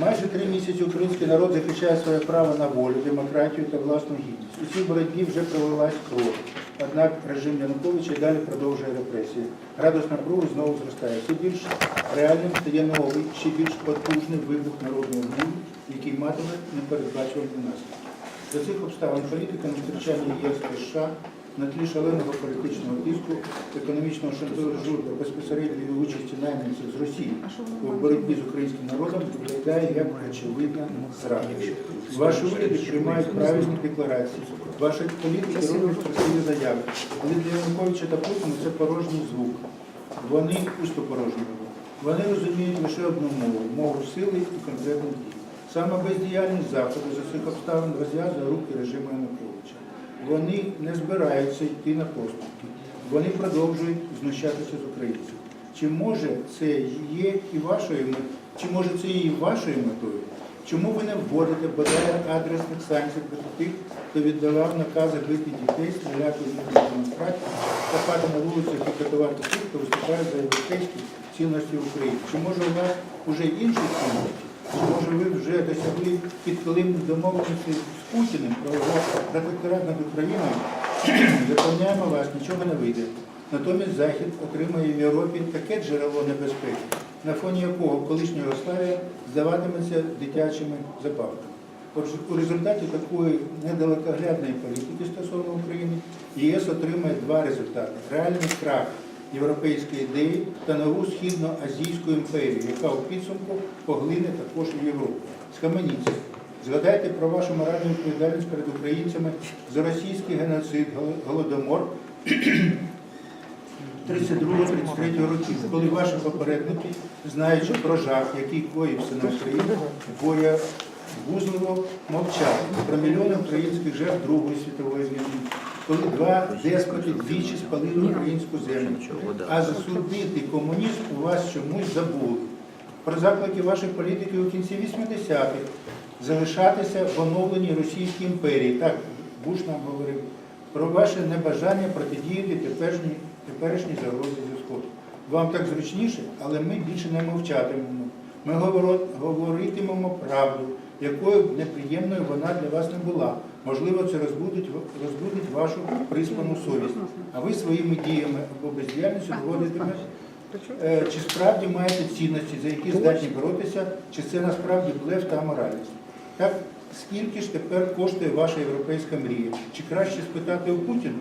Майже три місяці український народ захищає своє право на волю, демократію та власну гідність. У цій боротьбі вже пролилась кров. Однак режим Януковича і далі продовжує репресії. Градус напруги знову зростає. Все більш реальним стає новий, ще більш потужний вибух народного гніву, який матиме непередбачувані наслідки. За цих обставин політика на втручання ЄС США на тлі шаленого політичного тиску, економічного шантажу та безпосередньої участі найманців з Росії у боротьбі з українським народом виглядає як очевидна зрада. Ваші уряди приймають правильні декларації, ваші політики роблять красиві заяви, але для Януковича та Путіна це порожній звук. Вони пусто порожні. Вони розуміють лише одну мову мову сили і конкретних дій. Саме бездіяльність Заходу за цих обставин розв'язує руки режиму Януковича. Вони не збираються йти на поступки. Вони продовжують знущатися з українців. Чи може це є і вашою метою? Чи може це і вашою метою? Чому ви не вводите бодай адресних санкцій проти тих, хто віддавав накази бити дітей, стріляти в мирних демонстрацій, копати на вулицях і катувати тих, хто виступає за європейські цінності України? Чи може у вас вже інші цінності? Може ви вже досягли підколимних домовленостей з Путіним про його протекторат над Україною? Запевняємо вас, нічого не вийде. Натомість Захід отримає в Європі таке джерело небезпеки, на фоні якого колишня Югославія здаватиметься дитячими забавками. Отже, у результаті такої недалекоглядної політики стосовно України ЄС отримає два результати: реальний крах європейської ідеї та нову східноазійську імперію, яка у підсумку поглине також і Європу. Схаменіться. Згадайте про вашу моральну відповідальність перед українцями за російський геноцид, голодомор 32-33 років, коли ваші попередники, знаючи про жах, який коївся на Україну, боя вузливо мовчали про мільйони українських жертв Другої світової війни, коли два деспоти двічі спалили українську землю. А засудити комунізм у вас чомусь забули. Про заклики ваших політиків у кінці 80-х залишатися в оновленій Російській імперії. Так, Буш нам говорив про ваше небажання протидіяти теперішній, теперішній загрозі зі Сходу. Вам так зручніше, але ми більше не мовчатимемо. Ми говоритимемо правду, якою б неприємною вона для вас не була. Можливо, це розбудить, розбудить вашу приспану совість. А ви своїми діями або бездіяльністю доводитиме, е, чи справді маєте цінності, за які здатні боротися, чи це насправді блеф та аморальність. Так, скільки ж тепер коштує ваша європейська мрія? Чи краще спитати у Путіна?